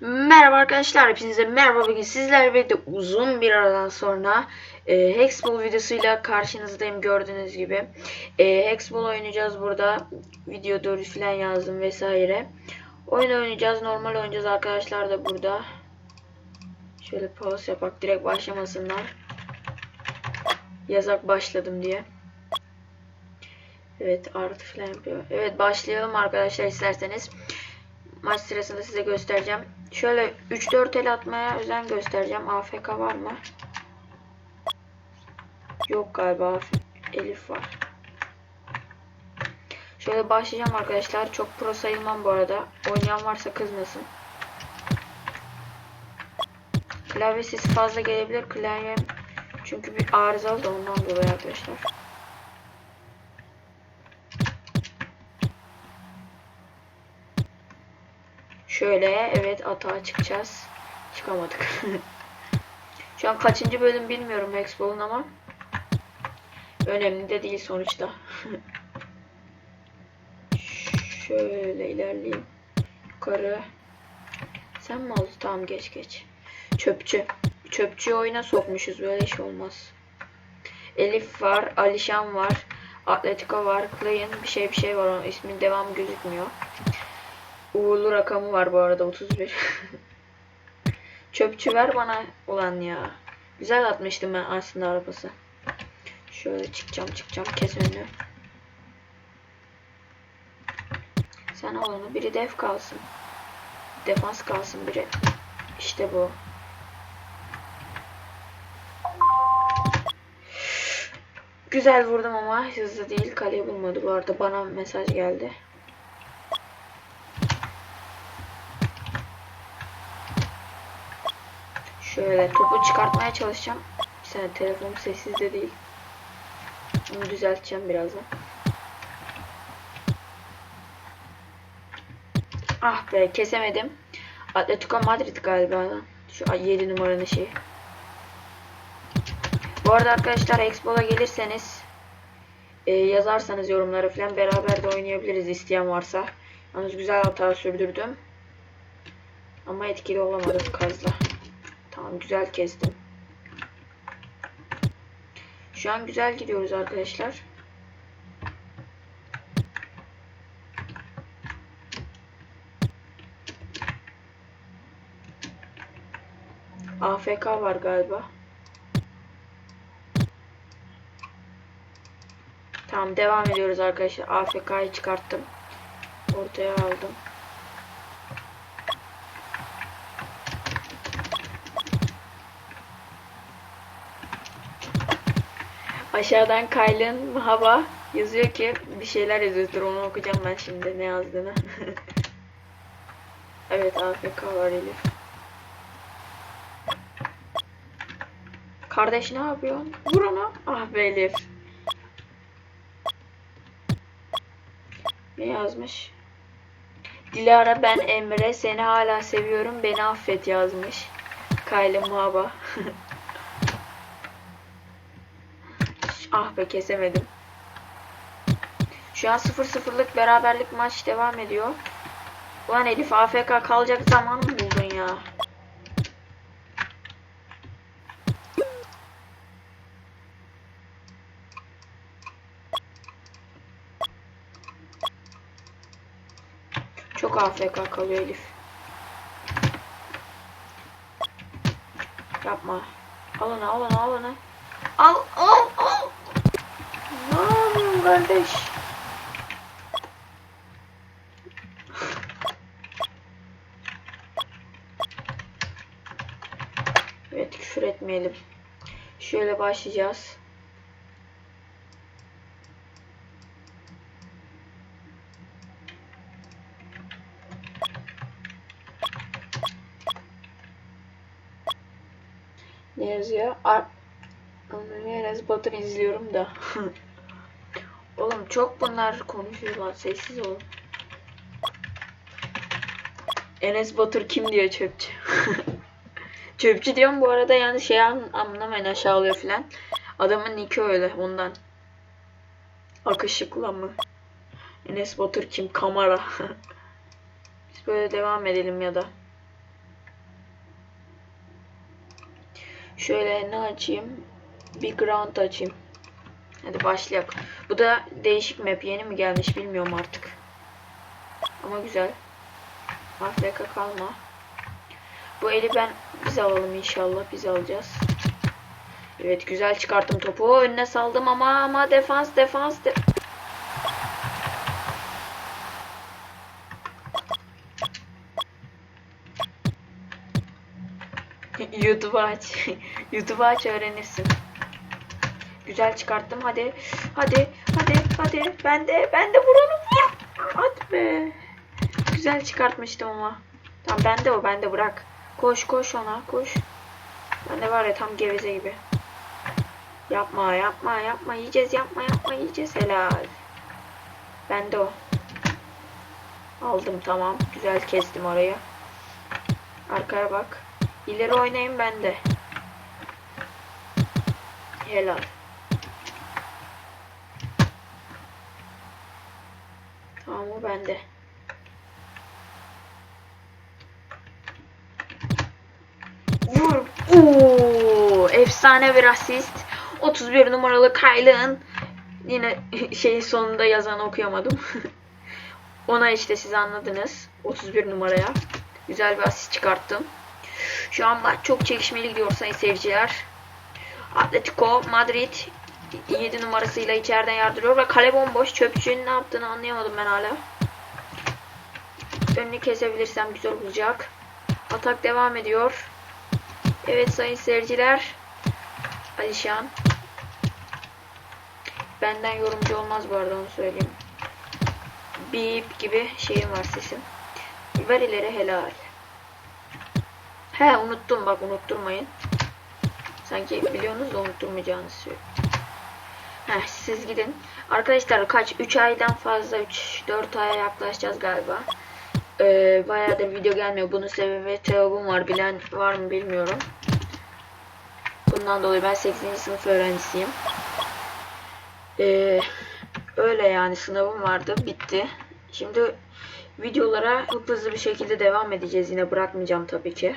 Merhaba arkadaşlar, hepinize merhaba. Bugün sizlerle birlikte uzun bir aradan sonra e, Hexball videosuyla karşınızdayım gördüğünüz gibi. E, Hexball oynayacağız burada. Video doğru falan yazdım vesaire. Oyun oynayacağız, normal oynayacağız arkadaşlar da burada. Şöyle pause yapak, direkt başlamasınlar. Yazak başladım diye. Evet artı falan yapıyor. Evet başlayalım arkadaşlar isterseniz. Maç sırasında size göstereceğim. Şöyle 3-4 el atmaya özen göstereceğim. AFK var mı? Yok galiba. Elif var. Şöyle başlayacağım arkadaşlar. Çok pro sayılmam bu arada. Oynayan varsa kızmasın. Klavye sesi fazla gelebilir. Klavyem çünkü bir arızalı da ondan dolayı arkadaşlar. Şöyle evet atağa çıkacağız. Çıkamadık. Şu an kaçıncı bölüm bilmiyorum Hexball'un ama önemli de değil sonuçta. Şöyle ilerleyeyim. Yukarı. Sen mi oldu? Tamam geç geç. Çöpçü. Çöpçü oyuna sokmuşuz. Böyle iş olmaz. Elif var. Alişan var. Atletico var. Clay'ın bir şey bir şey var. Onun ismin devamı gözükmüyor. Uğurlu rakamı var bu arada 31. Çöpçü ver bana ulan ya. Güzel atmıştım ben aslında arabası. Şöyle çıkacağım çıkacağım kes önünü. Sen onu biri def kalsın. Defans kalsın biri. İşte bu. Güzel vurdum ama hızlı değil. Kaleyi bulmadı bu arada. Bana mesaj geldi. Şöyle topu çıkartmaya çalışacağım. Sen telefonum sessizde değil. Bunu düzelteceğim birazdan. Ah be kesemedim. Atletico Madrid galiba. Şu 7 numaranın şeyi. Bu arada arkadaşlar Expo'la gelirseniz e, yazarsanız yorumlara falan beraber de oynayabiliriz isteyen varsa. Yalnız güzel hata sürdürdüm. Ama etkili olamadım kazla. Tamam güzel kestim. Şu an güzel gidiyoruz arkadaşlar. AFK var galiba. Tamam devam ediyoruz arkadaşlar. AFK'yı çıkarttım. Ortaya aldım. Aşağıdan Kyle'ın hava yazıyor ki bir şeyler yazıyordur onu okuyacağım ben şimdi ne yazdığını. evet AFK var Elif. Kardeş ne yapıyorsun? Vur onu. Ah be Elif. Ne yazmış? Dilara ben Emre seni hala seviyorum beni affet yazmış. Kyle Muhaba. ah be kesemedim. Şu an 0-0'lık beraberlik maç devam ediyor. Ulan Elif AFK kalacak zaman mı buldun ya? Çok AFK kalıyor Elif. Yapma. Al onu al onu al onu. Al al al. Yapıyorsun kardeş? Evet küfür etmeyelim. Şöyle başlayacağız. Ne yazıyor? Ar Enes Batur izliyorum da. Oğlum çok bunlar konuşuyorlar. Sessiz olun. Enes Batur kim diyor çöpçü. çöpçü diyorum bu arada yani şey anlamayın aşağılıyor filan. Adamın niki öyle ondan. Akışıkla mı? Enes Batur kim? Kamera. Biz böyle devam edelim ya da. Şöyle ne açayım? Bir ground açayım. Hadi başlayalım. Bu da değişik map. Yeni mi gelmiş bilmiyorum artık. Ama güzel. Afrika kalma. Bu eli ben biz alalım inşallah. Biz alacağız. Evet güzel çıkarttım topu. Önüne saldım ama ama defans defans de YouTube aç. YouTube aç öğrenirsin. Güzel çıkarttım. Hadi. Hadi. Hadi. Hadi. Ben de. Ben de vuranım. Vur. Hadi be. Güzel çıkartmıştım ama. Tamam bende o. Bende bırak. Koş koş ona. Koş. Ben de var ya tam geveze gibi. Yapma yapma yapma. Yiyeceğiz yapma yapma yiyeceğiz. Helal. Bende o. Aldım tamam. Güzel kestim orayı. Arkaya bak. İleri oynayın bende. Helal. Tamam o bende. Vur. Oo, efsane bir asist. 31 numaralı Kyle'ın yine şeyin sonunda yazan okuyamadım. Ona işte siz anladınız. 31 numaraya. Güzel bir asist çıkarttım. Şu an maç çok çekişmeli gidiyor sayın seyirciler. Atletico Madrid 7 numarasıyla içeriden yardırıyor ve kale bomboş. Çöpçünün ne yaptığını anlayamadım ben hala. Önünü kesebilirsem güzel olacak. Atak devam ediyor. Evet sayın seyirciler. Alişan. Benden yorumcu olmaz bu arada onu söyleyeyim. Bip gibi şeyim var sesim. Ver ileri helal. He unuttum bak unutturmayın. Sanki biliyorsunuz da unutturmayacağınızı söylüyorum. Heh siz gidin. Arkadaşlar kaç 3 aydan fazla 3 4 aya yaklaşacağız galiba. Ee, bayağıdır video gelmiyor. Bunun sebebi teobum var. Bilen var mı bilmiyorum. Bundan dolayı ben 8. sınıf öğrencisiyim. Ee, öyle yani sınavım vardı. Bitti. Şimdi videolara hızlı bir şekilde devam edeceğiz. Yine bırakmayacağım tabii ki.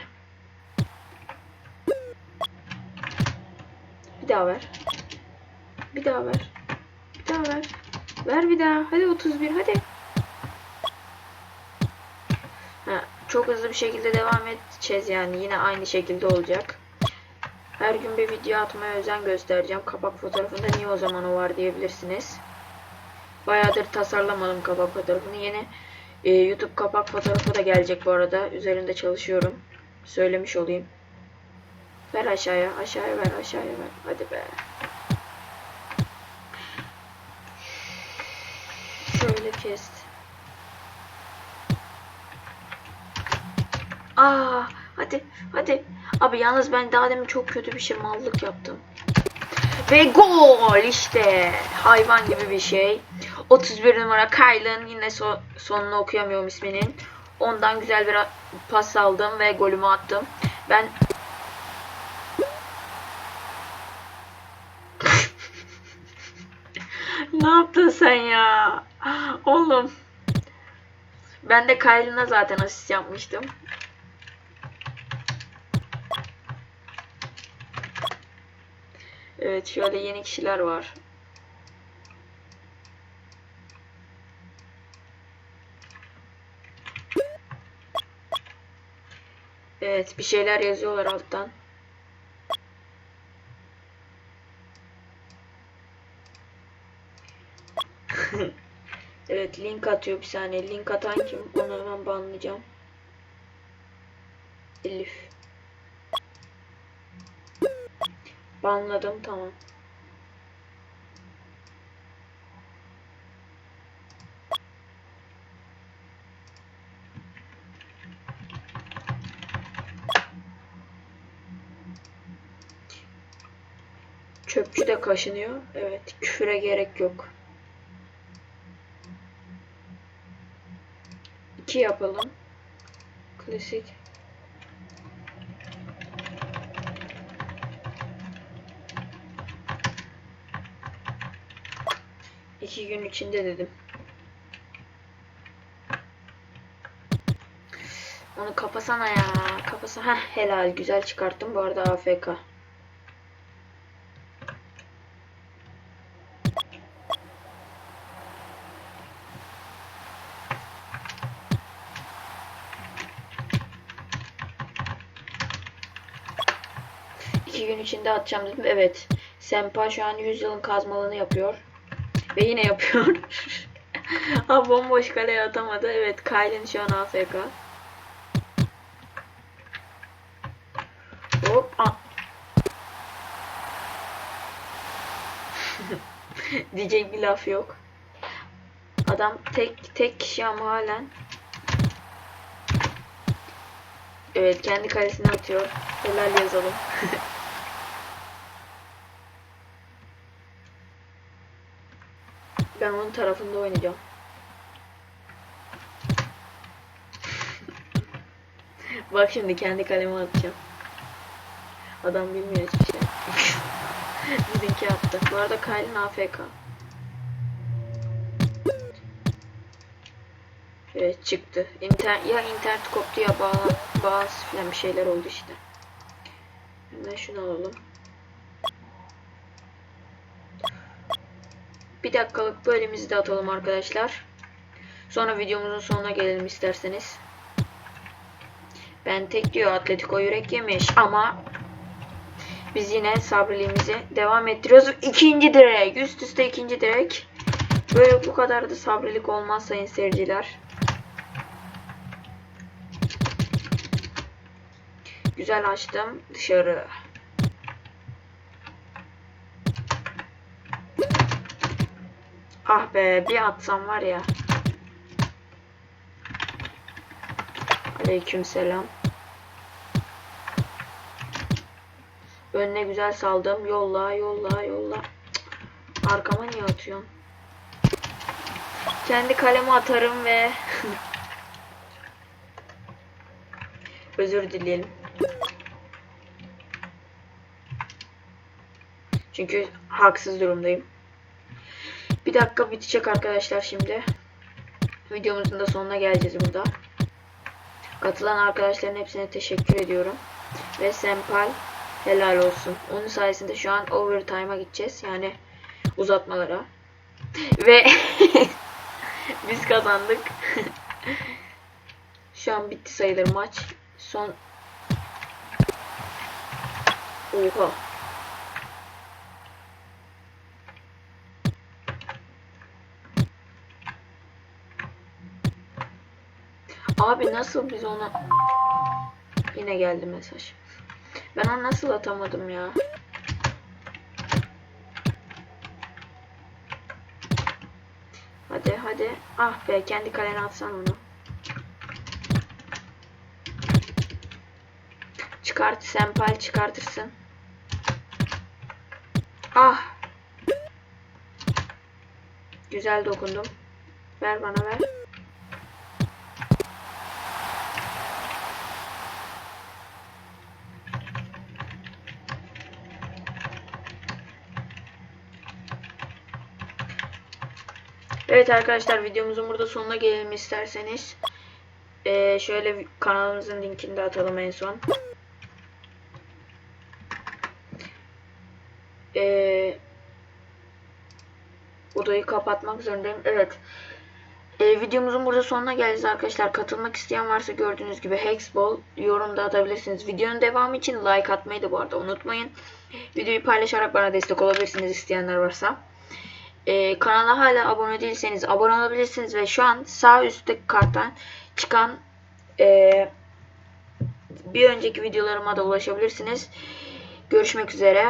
Bir daha ver. Bir daha ver. Bir daha ver. Ver bir daha. Hadi 31 hadi. Ha, çok hızlı bir şekilde devam edeceğiz yani. Yine aynı şekilde olacak. Her gün bir video atmaya özen göstereceğim. Kapak fotoğrafında niye o zaman o var diyebilirsiniz. Bayağıdır tasarlamadım kapak fotoğrafını. Yeni e, YouTube kapak fotoğrafı da gelecek bu arada. Üzerinde çalışıyorum. Söylemiş olayım. Ver aşağıya, aşağıya ver, aşağıya ver. Hadi be. Kes. Aa, hadi, hadi. Abi yalnız ben daha demin çok kötü bir şey mallık yaptım. Ve gol işte. Hayvan gibi bir şey. 31 numara Kyle'ın yine so sonunu okuyamıyorum isminin. Ondan güzel bir pas aldım ve golümü attım. Ben ne yaptın sen ya? Oğlum. Ben de Kyle'ına zaten asist yapmıştım. Evet şöyle yeni kişiler var. Evet bir şeyler yazıyorlar alttan. Evet link atıyor bir saniye. Link atan kim? Onu hemen banlayacağım. Elif. Banladım tamam. Çöpçü de kaşınıyor. Evet, küfüre gerek yok. İki yapalım. Klasik. İki gün içinde dedim. Onu kapasana ya. Kapasana. Heh, helal. Güzel çıkarttım. Bu arada AFK. İki gün içinde atacağım dedim. Evet. Sempa şu an 100 yılın kazmalığını yapıyor. Ve yine yapıyor. ha bomboş kaleye atamadı. Evet Kyle'in şu an AFK. Hop. Diyecek bir laf yok. Adam tek tek kişi ama halen. Evet kendi kalesine atıyor. Helal yazalım. ben onun tarafında oynayacağım. Bak şimdi kendi kaleme atacağım. Adam bilmiyor hiçbir şey. Bizimki attı. Bu arada Kyle'in AFK. Evet çıktı. İnter ya internet koptu ya bağ bazı filan bir şeyler oldu işte. Hemen şunu alalım. Bir dakikalık bölümümüzü de atalım arkadaşlar. Sonra videomuzun sonuna gelelim isterseniz. Ben tek diyor Atletico yürek yemiş ama biz yine sabriliğimizi devam ettiriyoruz. İkinci direk. Üst üste ikinci direk. Böyle bu kadar da sabrilik olmaz sayın seyirciler. Güzel açtım. Dışarı. Ah be bir atsam var ya. Aleyküm selam. Önüne güzel saldım. Yolla yolla yolla. Cık. Arkama niye atıyorsun? Kendi kaleme atarım ve özür dileyelim. Çünkü haksız durumdayım. Bir dakika bitecek arkadaşlar şimdi. Videomuzun da sonuna geleceğiz burada. Katılan arkadaşların hepsine teşekkür ediyorum. Ve Sempal helal olsun. Onun sayesinde şu an overtime'a gideceğiz. Yani uzatmalara. Ve biz kazandık. şu an bitti sayılır maç. Son Oha. Abi nasıl biz onu yine geldi mesaj. Ben onu nasıl atamadım ya? Hadi hadi. Ah be kendi kalene atsan onu. Çıkart sempal çıkartırsın. Ah. Güzel dokundum. Ver bana ver. Evet arkadaşlar videomuzun burada sonuna gelelim isterseniz. Ee, şöyle kanalımızın linkini de atalım en son. Ee, odayı kapatmak zorundayım. Evet. Ee, videomuzun burada sonuna geleceğiz arkadaşlar. Katılmak isteyen varsa gördüğünüz gibi Hexball yorumda atabilirsiniz. Videonun devamı için like atmayı da bu arada unutmayın. Videoyu paylaşarak bana destek olabilirsiniz isteyenler varsa. Ee, kanala hala abone değilseniz abone olabilirsiniz ve şu an sağ üstteki karttan çıkan ee, bir önceki videolarıma da ulaşabilirsiniz. Görüşmek üzere.